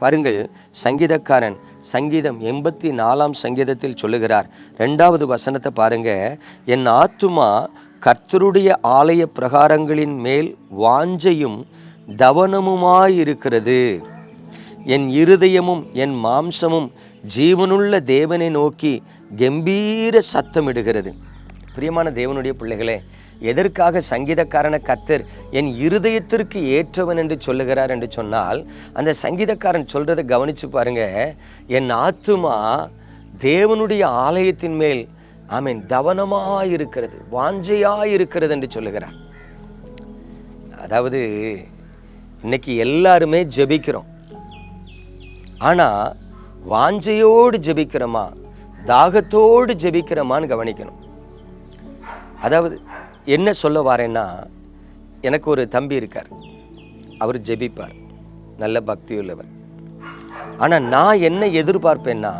பாருங்கள் சங்கீதக்காரன் சங்கீதம் எண்பத்தி நாலாம் சங்கீதத்தில் சொல்லுகிறார். ரெண்டாவது வசனத்தை பாருங்க. என் ஆத்துமா கர்த்தருடைய ஆலய பிரகாரங்களின் மேல் வாஞ்சையும் தவனமுமாயிருக்கிறது. என் இருதயமும் என் மாம்சமும் ஜீவனுள்ள தேவனை நோக்கி கம்பீர சத்தமிடுகிறது. பிரியமான தேவனுடைய பிள்ளைகளே எதற்காக சங்கீதக்காரன கத்தர் என் இருதயத்திற்கு ஏற்றவன் என்று சொல்லுகிறார் என்று சொன்னால் அந்த சங்கீதக்காரன் சொல்கிறத கவனிச்சு பாருங்க. என் ஆத்துமா தேவனுடைய ஆலயத்தின் மேல் ஆமீன் வாஞ்சையாக இருக்கிறது என்று சொல்லுகிறார். அதாவது இன்னைக்கு எல்லாருமே ஜெபிக்கிறோம். ஆனால் வாஞ்சையோடு ஜெபிக்கிறோமா தாகத்தோடு ஜெபிக்கிறோமான்னு கவனிக்கணும். அதாவது என்ன சொல்ல வரேன்னா எனக்கு ஒரு தம்பி இருக்கார். அவர் ஜெபிப்பார். நல்ல பக்தி உள்ளவர் ஆனால் நான் என்ன எதிர்பார்ப்பேன்னா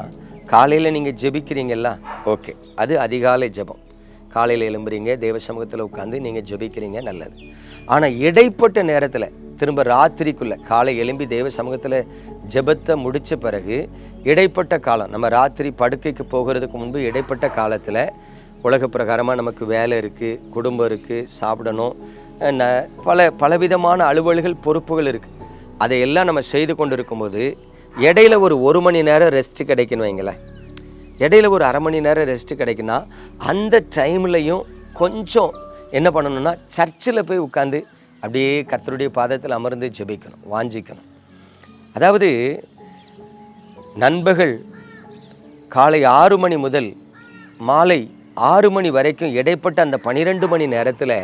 காலையில் நீங்கள் ஜெபிக்கிறீங்கல்ல ஓகே அது அதிகாலை ஜெபம். காலையில் எழும்புறீங்க தேவ சமூகத்தில் உட்காந்து நீங்கள் ஜெபிக்கிறீங்க நல்லது. ஆனால் இடைப்பட்ட நேரத்தில் திரும்ப ராத்திரிக்குள்ளே காலை எழும்பி தேவ சமூகத்தில் ஜெபத்தை முடித்த பிறகு இடைப்பட்ட காலம் நம்ம ராத்திரி படுக்கைக்கு போகிறதுக்கு முன்பு இடைப்பட்ட காலத்தில் உலக பிரகாரமாக நமக்கு வேலை இருக்குது குடும்பம் இருக்குது சாப்பிடணும். ந- பல பலவிதமான அலுவல்கள் பொறுப்புகள் இருக்குது அதையெல்லாம் நம்ம செய்து கொண்டு இருக்கும்போது இடையில ஒரு ஒரு மணி நேரம் ரெஸ்ட்டு கிடைக்கணும் வைங்களேன். இடையில ஒரு அரை மணி நேரம் ரெஸ்ட்டு கிடைக்குன்னா அந்த டைம்லையும் கொஞ்சம் என்ன பண்ணணும்னா சர்ச்சில் போய் உட்காந்து அப்படியே கர்த்தருடைய பாதத்தில் அமர்ந்து ஜெபிக்கணும் வாஞ்சிக்கணும். அதாவது நண்பர்கள் காலை ஆறு மணி முதல் மாலை ஆறு மணி வரைக்கும் இடைப்பட்ட அந்த பன்னிரெண்டு மணி நேரத்தில்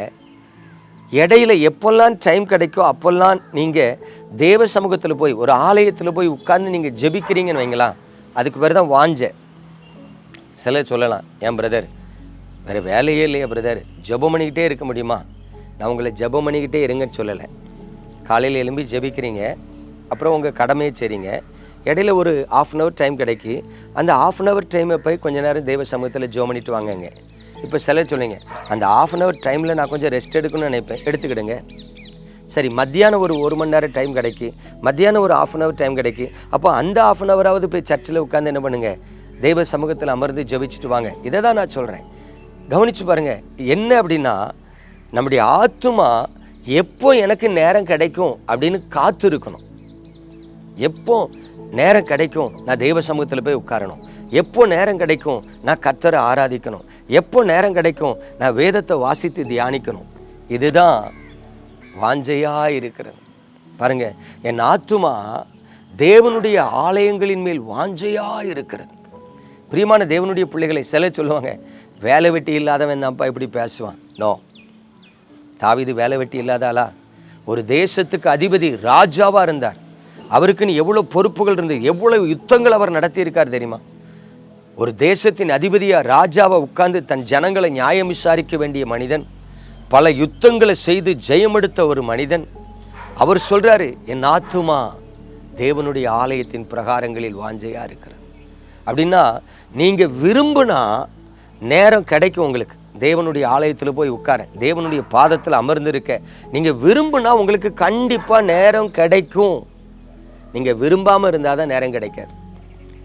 இடையில எப்பெல்லாம் டைம் கிடைக்கோ அப்போல்லாம் நீங்கள் தேவ சமூகத்தில் போய் ஒரு ஆலயத்தில் போய் உட்கார்ந்து நீங்கள் ஜெபிக்கிறீங்கன்னு வைங்களா அதுக்கு பேர் தான் வாஞ்ச. சில சொல்லலாம் ஏன் பிரதர் வேறு வேலையே இல்லையா பிரதர் ஜெபம் பண்ணிக்கிட்டே இருக்க முடியுமா? நான் உங்களை ஜெபம் பண்ணிக்கிட்டே இருங்கன்னு சொல்லலை. காலையில் எழும்பி ஜெபிக்கிறீங்க அப்புறம் உங்கள் கடமையை சரிங்க இடையில ஒரு ஆஃப் அன் ஹவர் டைம் கிடைக்கி. அந்த ஆஃப் அன் ஹவர் டைமை போய் கொஞ்ச நேரம் தெய்வ சமூகத்தில் ஜோ பண்ணிட்டு வாங்கங்க. இப்போ சில சொல்லுங்க. அந்த ஆஃப் அன் ஹவர் டைமில் நான் கொஞ்சம் ரெஸ்ட் எடுக்கணும்னு நினைப்பேன். எடுத்துக்கிடுங்க. சரி மத்தியானம் ஒரு ஒரு மணி நேரம் டைம் கிடைக்கி. மத்தியானம் ஒரு ஆஃப் அன் ஹவர் டைம் கிடைக்கி. அப்போ அந்த ஆஃப் அன் ஹவராவது போய் சர்ச்சில் உட்காந்து என்ன பண்ணுங்க? தெய்வ சமூகத்தில் அமர்ந்து ஜபிச்சுட்டு வாங்க. இதை தான் நான் சொல்கிறேன் கவனிச்சு பாருங்க. என்ன அப்படின்னா நம்முடைய ஆத்துமா எப்போ எனக்கு நேரம் கிடைக்கும் அப்படின்னு காத்து இருக்கணும் எப்போ நேரம் கிடைக்கும் நான் தெய்வ சமூகத்தில் போய் உட்காரணும். எப்போ நேரம் கிடைக்கும் நான் கர்த்தரை ஆராதிக்கணும். எப்போ நேரம் கிடைக்கும் நான் வேதத்தை வாசித்து தியானிக்கணும். இதுதான் வாஞ்சையா இருக்கிறது. பாருங்க என் ஆத்துமா தேவனுடைய ஆலயங்களின் மேல் வாஞ்சையா இருக்கிறது. பிரியமான தேவனுடைய பிள்ளைகளை சில சொல்லுவாங்க வேலை வெட்டி இல்லாதவன் தான்ப்பா இப்படி பேசுவான். நோ. தாவிது வேலை வெட்டி இல்லாதாளா ஒரு தேசத்துக்கு அதிபதி ராஜாவாக இருந்தார். அவருக்குன்னு எவ்வளோ பொறுப்புகள் இருந்தது எவ்வளோ யுத்தங்கள் அவர் நடத்தியிருக்கார் தெரியுமா? ஒரு தேசத்தின் அதிபதியாக ராஜாவை உட்கார்ந்து தன் ஜனங்களை நியாயம் விசாரிக்க வேண்டிய மனிதன் பல யுத்தங்களை செய்து ஜெயமெடுத்த ஒரு மனிதன். அவர் சொல்கிறாரு என் ஆத்துமா தேவனுடைய ஆலயத்தின் பிரகாரங்களில் வாஞ்சையாக இருக்கிறது. அப்படின்னா நீங்கள் விரும்புனா நேரம் கிடைக்கும் உங்களுக்கு. தேவனுடைய ஆலயத்தில் போய் உட்கார தேவனுடைய பாதத்தில் அமர்ந்திருக்க நீங்கள் விரும்புனா உங்களுக்கு கண்டிப்பாக நேரம் கிடைக்கும். நீங்கள் விரும்பாமல் இருந்தால் தான் நேரம் கிடைக்காது.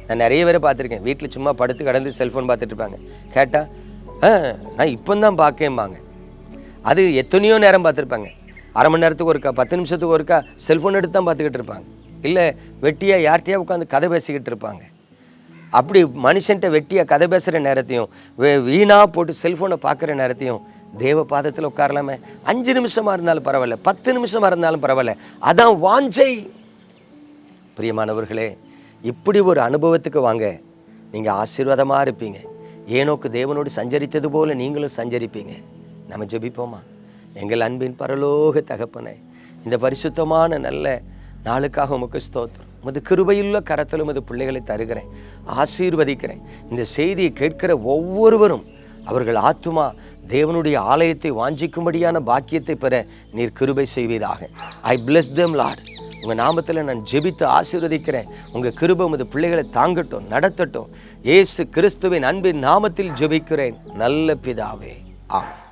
நான் நிறைய பேரை பார்த்துருக்கேன். வீட்டில் சும்மா படுத்து கடந்து செல்ஃபோன் பார்த்துட்டு இருப்பாங்க. கேட்டால் ஆ நான் இப்போ தான் பார்க்கேம்பாங்க அது எத்தனையோ நேரம் பார்த்துருப்பாங்க. அரை மணி நேரத்துக்கு ஒருக்கா பத்து நிமிஷத்துக்கு ஒருக்கா செல்ஃபோன் எடுத்து தான் பார்த்துக்கிட்டு இருப்பாங்க. இல்லை வெட்டியாக யார்கிட்டயா உட்காந்து கதை பேசிக்கிட்டு இருப்பாங்க. அப்படி மனுஷன்ட்ட வெட்டியாக கதை பேசுகிற நேரத்தையும் வே- போட்டு செல்ஃபோனை பார்க்குற நேரத்தையும் தேவ பாதத்தில் உட்காரலாமே. அஞ்சு நிமிஷமாக இருந்தாலும் பரவாயில்ல பத்து நிமிஷமாக இருந்தாலும் பரவாயில்ல. அதான் வாஞ்சை. பிரியமானவர்களே இப்படி ஒரு அனுபவத்துக்கு வாங்க. நீங்கள் ஆசீர்வாதமாக இருப்பீங்க. ஏனோக்கு தேவனோடு சஞ்சரித்தது போல நீங்களும் சஞ்சரிப்பீங்க. நம்ம ஜெபிப்போமா? எங்கள் அன்பின் பரலோக தகப்பனே இந்த பரிசுத்தமான நல்ல நாளுக்காக உமக்கு ஸ்தோத்திரம். உமது கிருபையுள்ள கரத்தில் உமது பிள்ளைகளை தருகிறேன். ஆசீர்வதிக்கிறேன். இந்த செய்தியை கேட்கிற ஒவ்வொருவரும் அவர்கள் ஆத்துமா தேவனுடைய ஆலயத்தை வாஞ்சிக்கும்படியான பாக்கியத்தை பெற நீர் கிருபை செய்வீராக. ஐ பிளஸ் தெம் லார்ட் உங்கள் நாமத்தில் நான் ஜெபித்து ஆசீர்வதிக்கிறேன். உங்கள் கிருபம் இது பிள்ளைகளை தாங்கட்டும் நடத்தட்டும். ஏசு கிறிஸ்துவின் அன்பின் நாமத்தில் ஜெபிக்கிறேன். நல்ல பிதாவே. ஆமாம்